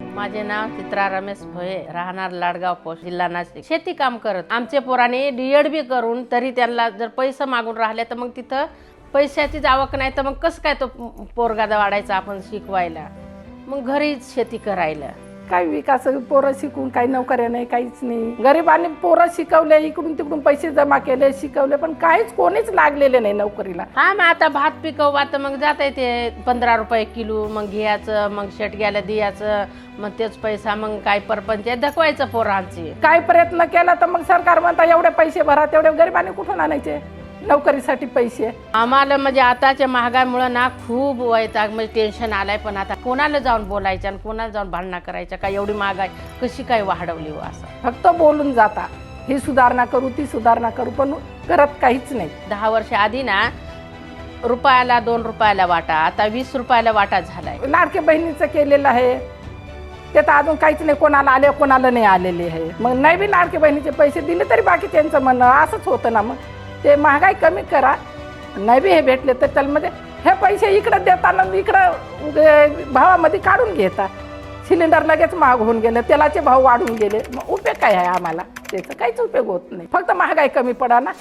माझे नाव चित्रा रमेश भोये राहणार लाडगाव पोस्ट जिल्हा नाशिक. शेती काम करत. आमचे पोराने डीएड बी करून तरी त्यांना जर पैसे मागून राहिले तर मग तिथं पैशाचीच आवक नाही तर मग कसं काय तो पोरगा वाढायचा आपण शिकवायला? मग घरीच शेती करायला. काय विकास पोरं शिकून काही नोकऱ्या नाही काहीच नाही. गरिबांनी पोरं शिकवले इकडून तिकडून पैसे जमा केले शिकवले पण काहीच कोणीच लागलेले नाही नोकरीला. हा मग आता भात पिकवा तर मग जात आहे ते पंधरा रुपये किलो मग घ्यायचं मग शेट घ्यायला द्यायचं मग तेच पैसा मग काय परपंच दाखवायचं पोरांची. काय प्रयत्न केला तर मग सरकार म्हणता एवढे पैसे भरा तेवढे गरिबांनी कुठून आणायचे? नोकरीसाठी पैसे. आम्हाला म्हणजे आताच्या महागाईमुळे ना खूप वैताग म्हणजे टेन्शन आलंय. पण आता कोणाला जाऊन बोलायचं आणि कोणाला जाऊन भांडणं करायचं? काय एवढी महागाई? कशी काय वाढवली हो असं? फक्त बोलून जाता. ही सुधारणा करू ती सुधारणा करू पण करत काहीच नाही. दहा वर्ष आधी ना रुपयाला दोन रुपयाला वाटा आता वीस रुपयाला वाटा झालाय. लाडके बहिणीचं केलेलं आहे. ते तर अजून काहीच नाही कोणाला आले कोणाला नाही आलेले आहे. मग नाही बी लाडके बहिणीचे पैसे दिले तरी बाकी त्यांचं म्हणणं असंच होतं ना मग. ते महागाई कमी करा. नाही बी हे भेटले तर त्यामध्ये हे पैसे इकडं देताना इकडं म्हणजे भावामध्ये काढून घेता. सिलेंडर लगेच महाग होऊन गेलं तेलाचे भाव वाढून गेले. मग उपयोग काय आहे आम्हाला? त्याचा काहीच उपयोग होत नाही. फक्त महागाई कमी पडा ना.